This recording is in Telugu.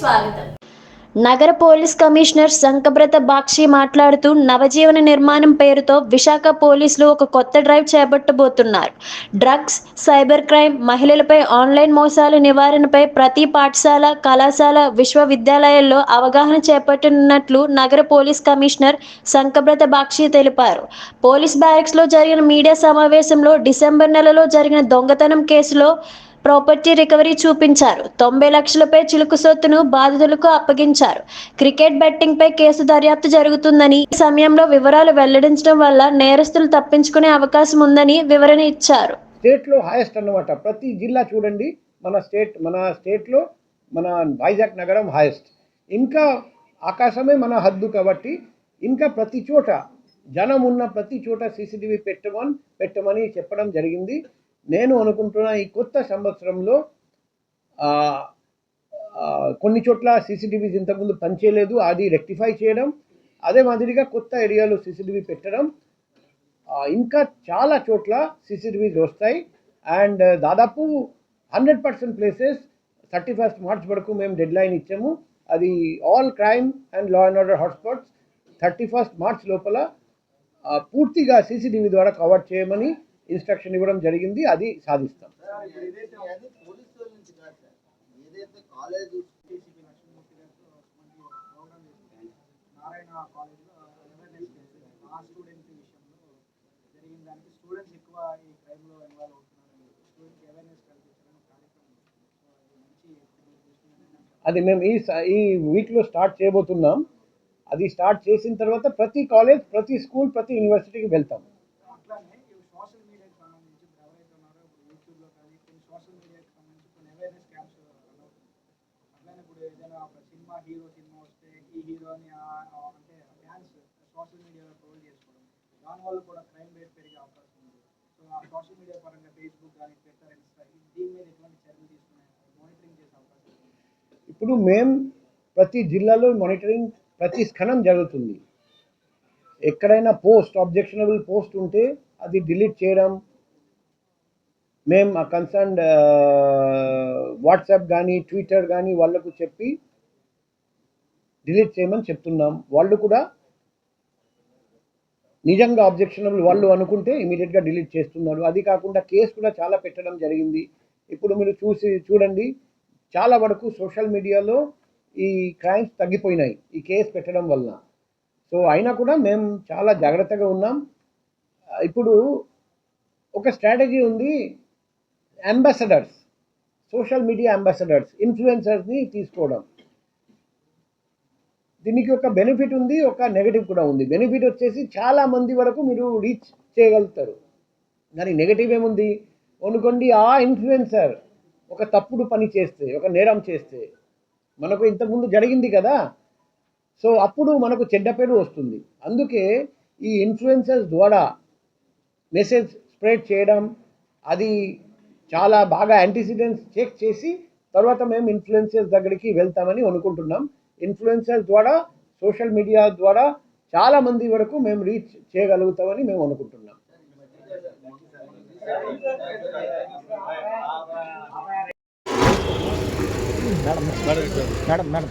స్వాగతం. నగర పోలీస్ కమిషనర్ శంకబ్రత బాక్షి మాట్లాడుతూ నవజీవన నిర్మాణం పేరుతో విశాఖ పోలీసులు ఒక కొత్త డ్రైవ్ చేపట్టబోతున్నారు. డ్రగ్స్ సైబర్ క్రైమ్ మహిళలపై ఆన్లైన్ మోసాల నివారణపై ప్రతి పాఠశాల కళాశాల విశ్వవిద్యాలయాల్లో అవగాహన చేపట్టనున్నట్లు నగర పోలీస్ కమిషనర్ శంకబ్రత బాక్షి తెలిపారు. పోలీస్ బ్యారక్స్లో జరిగిన మీడియా సమావేశంలో డిసెంబర్ నెలలో జరిగిన దొంగతనం కేసులో ప్రాపర్టీ రికవరీ చూపించారు. తొంభై లక్షలపై చిలుకు సొత్తును బాధితులకు అప్పగించారు. క్రికెట్ బెట్టింగ్ పై కేసు దర్యాప్తు జరుగుతుందని ఈ సమయంలో వివరాలు వెల్లడించడం వల్ల నేరస్తులు తప్పించుకునే అవకాశం ఉందని వివరణ ఇచ్చారు. స్టేట్లో హైయెస్ట్ అన్నమాట. ప్రతి జిల్లా చూడండి మన స్టేట్ మన స్టేట్లో మన వైజాగ్ నగరం హైయెస్ట్. ఇంకా ఆకాశమే మన హద్దు కాబట్టి ఇంకా ప్రతి చోట జనం ఉన్న ప్రతి చోట సీసీటీవీ పెట్టమని పెట్టమని చెప్పడం జరిగింది. నేను అనుకుంటున్న ఈ కొత్త సంవత్సరంలో కొన్ని చోట్ల సీసీటీవీస్ ఇంతకుముందు పనిచేయలేదు అది రెక్టిఫై చేయడం అదే మాదిరిగా కొత్త ఏరియాలో సీసీటీవీ పెట్టడం ఇంకా చాలా చోట్ల సీసీటీవీస్ వస్తాయి. అండ్ దాదాపు hundred percent places thirty first March వరకు మేము డెడ్ లైన్ ఇచ్చాము. అది all crime and law and order hotspots thirty first March లోపల పూర్తిగా సీసీటీవీ ద్వారా కవర్ చేయమని ఇన్స్ట్రక్షన్ ఇవ్వడం జరిగింది అది సాధిస్తాం. అది మేము ఈ ఈ వీక్లో స్టార్ట్ చేయబోతున్నాం. అది స్టార్ట్ చేసిన తర్వాత ప్రతి కాలేజ్ ప్రతి స్కూల్ ప్రతి యూనివర్సిటీకి వెళ్తాం అట్లానే ఇవి సోషల్ మీడియాకి సంబంధించి ఇప్పుడు ఎవరైతే ఉన్నారో ఇప్పుడు యూట్యూబ్లో కానీ కొన్ని సోషల్ మీడియాకి సంబంధించి కొన్ని అవేర్నెస్ క్యాంప్స్ రన్ అవుతుంది ఇప్పుడు ఏదైనా ఒక సినిమా హీరో సినిమా వస్తే ఈ హీరోని అంటే ఫ్యాన్స్ సోషల్ మీడియాలో ట్రోల్ చేసుకోవడం దానివల్ల కూడా క్రైమ్ రేట్ పెరిగే అవకాశం ఉంది సో ఆ సోషల్ మీడియా పరంగా ఫేస్బుక్ కానీ ట్విట్టర్ ఇన్స్టా దీని మీద ఎటువంటి చర్యలు తీసుకునే మానిటరింగ్ చేసే అవకాశం ఇప్పుడు మేము ప్రతి జిల్లాలో మానిటరింగ్ ప్రతి క్షణం జరుగుతుంది. ఎక్కడైనా పోస్ట్ అబ్జెక్షనబుల్ పోస్ట్ ఉంటే అది డిలీట్ చేయడం మేము ఆ కన్సర్న్డ్ వాట్సాప్ కానీ ట్విట్టర్ కానీ వాళ్ళకు చెప్పి డిలీట్ చేయమని చెప్తున్నాం. వాళ్ళు కూడా నిజంగా అబ్జెక్షనబుల్ వాళ్ళు అనుకుంటే ఇమీడియట్గా డిలీట్ చేస్తున్నారు. అది కాకుండా కేసు కూడా చాలా పెట్టడం జరిగింది. ఇప్పుడు మీరు చూసి చూడండి చాలా వరకు సోషల్ మీడియాలో ఈ క్రైమ్స్ తగ్గిపోయినాయి ఈ కేసు పెట్టడం వలన సో అయినా కూడా మేము చాలా జాగ్రత్తగా ఉన్నాం. ఇప్పుడు ఒక స్ట్రాటజీ ఉంది. అంబాసడర్స్ సోషల్ మీడియా అంబాసడర్స్ ఇన్ఫ్లుయెన్సర్స్ని తీసుకోవడం. దీనికి ఒక బెనిఫిట్ ఉంది ఒక నెగటివ్ కూడా ఉంది. బెనిఫిట్ వచ్చేసి చాలా మంది వరకు మీరు రీచ్ చేయగలుగుతారు. కానీ నెగటివ్ ఏముంది? అనుకోండి ఆ ఇన్ఫ్లుయెన్సర్ ఒక తప్పుడు పని చేస్తే ఒక నేరం చేస్తే మనకు ఇంతకుముందు జరిగింది కదా? సో అప్పుడు మనకు చెడ్డ పేరు వస్తుంది. అందుకే ఈ ఇన్ఫ్లుయెన్సర్స్ ద్వారా మెసేజ్ స్ప్రెడ్ చేయడం అది చాలా బాగా యాంటిసిడెంట్స్ చెక్ చేసి తర్వాత మేము ఇన్ఫ్లుయెన్సర్స్ దగ్గరికి వెళ్తామని అనుకుంటున్నాం. ఇన్ఫ్లుయెన్సర్స్ ద్వారా సోషల్ మీడియా ద్వారా చాలా మంది వరకు మేము రీచ్ చేయగలుగుతామని మేము అనుకుంటున్నాం. Madam madam.